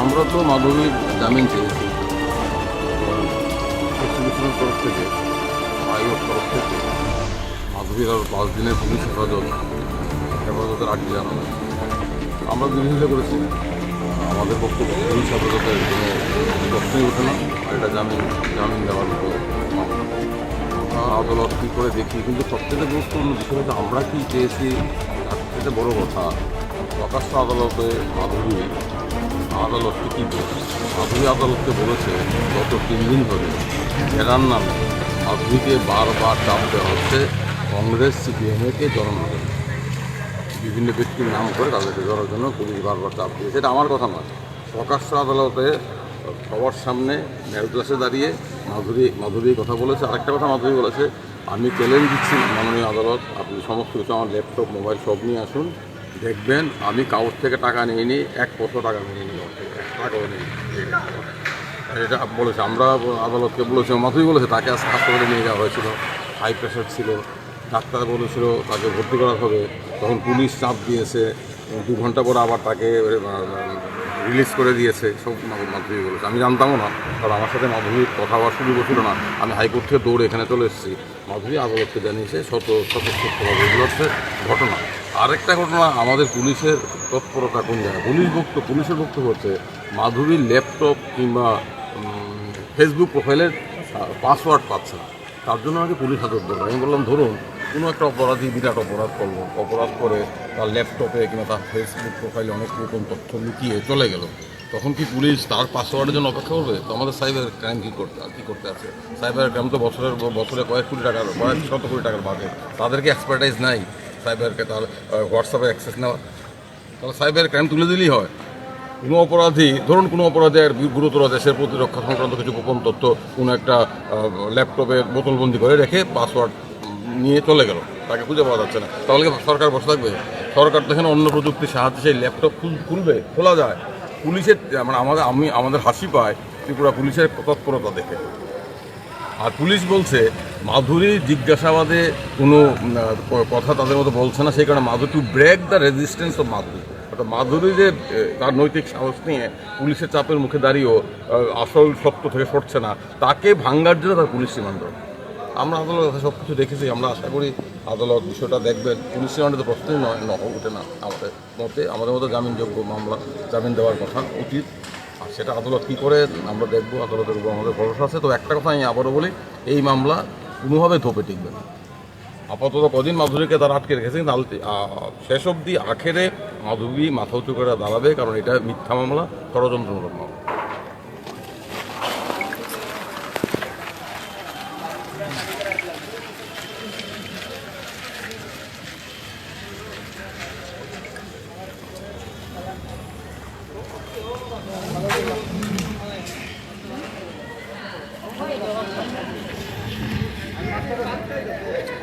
আমরা তো মাধবীর জামিন চেয়েছি। প্রসিকিউশনের তরফ থেকে তরফ থেকে মাধবীর আর পাঁচ দিনের পুলিশ হেফাজত হেফাজতের আগে জানানো আমরা বিরোধিতা করেছি। আমাদের বক্তব্য পুলিশ হেফাজতের কোনো প্রশ্নই ওঠে না আর এটা জামিন জামিন দেওয়ার মতো আদালত কী করে দেখি? কিন্তু সবথেকে গুরুত্বপূর্ণ বিষয় হচ্ছে আমরা কি চেয়েছি তার থেকে বড় কথা প্রকাশ্য আদালতে মাধবী আদালতকে কী বলেছে? আদালতকে বলেছে, গত তিন দিন ধরে ফেরার নামে মাধবীকে বারবার চাপ দেওয়া হচ্ছে কংগ্রেস সিপিএমকে জড়ানো জন্য বিভিন্ন ব্যক্তির নাম করে তাদেরকে ধরার জন্য পুলিশ বারবার চাপ দিয়েছে। এটা আমার কথা নয়। প্রকাশ্য আদালতে সবার সামনে মেরুদাসে দাঁড়িয়ে মাধুরী মাধুরী কথা বলেছে। আরেকটা কথা মাধুরী বলেছে, আমি চ্যালেঞ্জ দিচ্ছি মাননীয় আদালত, আপনি সমস্ত কিছু আমার ল্যাপটপ, মোবাইল সব নিয়ে আসুন। দেখবেন, আমি কাগজ থেকে টাকা নিয়ে নিই এক পয়সা টাকা নিয়ে নিই টাকাও নেই এটা বলেছে, আমরা আদালতকে বলেছি মাধুরী বলেছে, তাকে হাসপাতালে নিয়ে যাওয়া হয়েছিল, হাই প্রেশার ছিল, ডাক্তার বলেছিল তাকে ভর্তি করা হবে, তখন পুলিশ চাপ দিয়েছে দু ঘণ্টা পরে আবার তাকে রিলিজ করে দিয়েছে, সব মাধুরী বলেছে। আমি জানতামও না, কারণ আমার সাথে মাধুরীর কথা হওয়ার সুযোগ ছিল না। আমি হাইকোর্ট থেকে দৌড়ে এখানে চলে এসেছি। মাধুরী আদালতকে জানিয়েছে, শত এগুলো হচ্ছে ঘটনা। আরেকটা ঘটনা, আমাদের পুলিশের তৎপরতা কোন জায়গায়? পুলিশ বক্তব্য পুলিশের বক্তব্য হচ্ছে মাধুরীর ল্যাপটপ কিংবা ফেসবুক প্রোফাইলের পাসওয়ার্ড পাচ্ছে না। তার জন্য আমাকে পুলিশ হাজত দরকার আমি বললাম, ধরুন, কোনো একটা অপরাধী, বিরাট অপরাধ করল, অপরাধ করে তার ল্যাপটপে কিংবা তার ফেসবুক প্রোফাইলে অনেক রকম তথ্য লুকিয়ে চলে গেল। তখন কি পুলিশ তার পাসওয়ার্ডের জন্য অপেক্ষা করবে? তো আমাদের সাইবার ক্রাইম কী করতে কী করতে আছে? সাইবার ক্রাইম তো বছরের, বছরে কয়েক কোটি টাকার, কয়েক শত কোটি টাকার বাজেট। তাদেরকে এক্সপার্টাইজ নাই? সাইবারকে তার হোয়াটসঅ্যাপে অ্যাক্সেস নেওয়া। তাহলে সাইবার ক্রাইম তুলে দিলেই হয়। কোনো অপরাধী, ধরুন কোনো অপরাধের গুরুতর দেশের প্রতিরক্ষা সংক্রান্ত কিছু গোপন তথ্য কোনো একটা ল্যাপটপে বোতলবন্দি করে রেখে পাসওয়ার্ড নিয়ে চলে গেল। তাকে খুঁজে পাওয়া যাচ্ছে না। তাহলে সরকার বসে থাকবে? সরকার তো এখানে অন্য প্রযুক্তির সাহায্যে সেই ল্যাপটপ খুলবে, খোলা যায়। পুলিশের মানে আমাদের, আমি, আমাদের হাসি পায় ত্রিপুরা পুলিশের তৎপরতা দেখে। আর পুলিশ বলছে মাধুরী জিজ্ঞাসাবাদে কোনো কথা তাদের মতো বলছে না, সেই কারণে Madhuri to break the resistance of Madhuri. অর্থাৎ মাধুরী যে তার নৈতিক সাহস নিয়ে পুলিশের চাপের মুখে দাঁড়িয়েও আসল সত্য থেকে সরছে না, তাকে ভাঙ্গার জন্য তার পুলিশ রিমান্ড আমরা আদালত সব কিছু দেখেছি, আমরা আশা করি আদালত বিষয়টা দেখবেন। পুলিশ রিমান্ডে তো প্রশ্নই নয় ওঠে না আমাদের মতে। আমাদের মতো জামিনযোগ্য মামলা, জামিন দেওয়ার কথা উচিত। আর সেটা আদালত কী করে, আমরা দেখব, আদালতের উপর আমাদের ভরসা আছে। তো একটা কথা আমি আবারও বলি, এই মামলা কোনোভাবে ধোপে টিকবে না আপাতত কদিন মাধুরীকে তারা আটকে রেখেছে, কিন্তু শেষ অবধি আখেরে মাধুরী মাথা উঁচু করে দাঁড়াবে, কারণ এটা মিথ্যা মামলা, ষড়যন্ত্রমূলক মামলা Thank you. Obrigado.